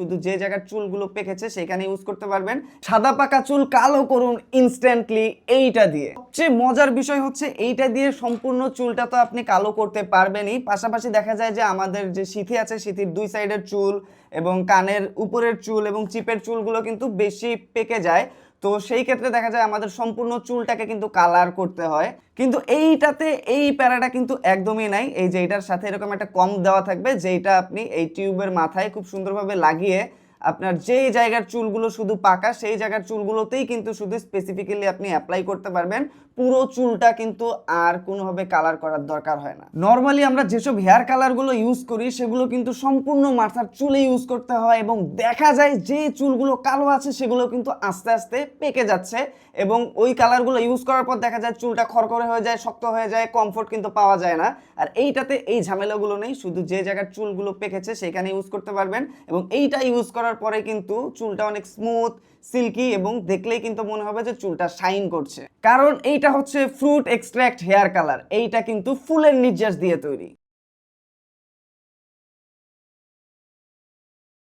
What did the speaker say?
শুধু যে জায়গার চুলগুলো পেকেছে সেখানে ইউজ করতে পারবেন। সাদা পাকা চুল কালো করুন ইনস্ট্যান্টলি এইটা দিয়ে। সবচেয়ে মজার বিষয় হচ্ছে এইটা দিয়ে সম্পূর্ণ চুলটা তো আপনি কালো করতে পারবেনই। পাশাপাশি দেখা যায় যে আমাদের যে সিথি আছে, সিথির দুই সাইডের চুল এবং কানের উপরের চুল এবং চিপের চুলগুলো কিন্তু বেশি পেকে যায়। তো সেই ক্ষেত্রে দেখা যায় আমাদের সম্পূর্ণ চুলটাকে কিন্তু কালার করতে হয়। কিন্তু এইটাতে এই প্যারাটা কিন্তু একদমই নাই। এই যে এটার সাথে এরকম একটা কম দেওয়া থাকবে যেটা আপনি এই টিউবের মাথায় খুব সুন্দরভাবে লাগিয়ে আপনার যেই জায়গার চুলগুলো শুধু পাকা, সেই জায়গার চুলগুলোতেই কিন্তু শুধু স্পেসিফিক্যালি আপনি অ্যাপ্লাই করতে পারবেন। পুরো চুলটা কিন্তু আর কোনোভাবে কালার করার দরকার হয় না। নর্মালি আমরা যেসব হেয়ার কালারগুলো ইউজ করি, সেগুলো কিন্তু সম্পূর্ণ মাথার চুলে ইউজ করতে হয় এবং দেখা যায় যে চুলগুলো কালো আছে, সেগুলো কিন্তু আস্তে আস্তে পেকে যাচ্ছে এবং ওই কালারগুলো ইউজ করার পর দেখা যায় চুলটা খড়খড়ে হয়ে যায়, শক্ত হয়ে যায় কমফোর্ট কিন্তু পাওয়া যায় না। আর এইটাতে এই ঝামেলাগুলো নেই, শুধু যে জায়গার চুলগুলো পেকেছে, সেখানে ইউজ করতে পারবেন এবং এইটা ইউজ করার পরে কিন্তু চুলটা অনেক স্মুথ সিল্কি এবং দেখলেই কিন্তু মনে হবে যে চুলটা শাইন করছে। কারণ এইটা হচ্ছে ফ্রুট এক্সট্র্যাক্ট হেয়ার কালার এইটা কিন্তু ফুলের নির্যাস দিয়ে তৈরি।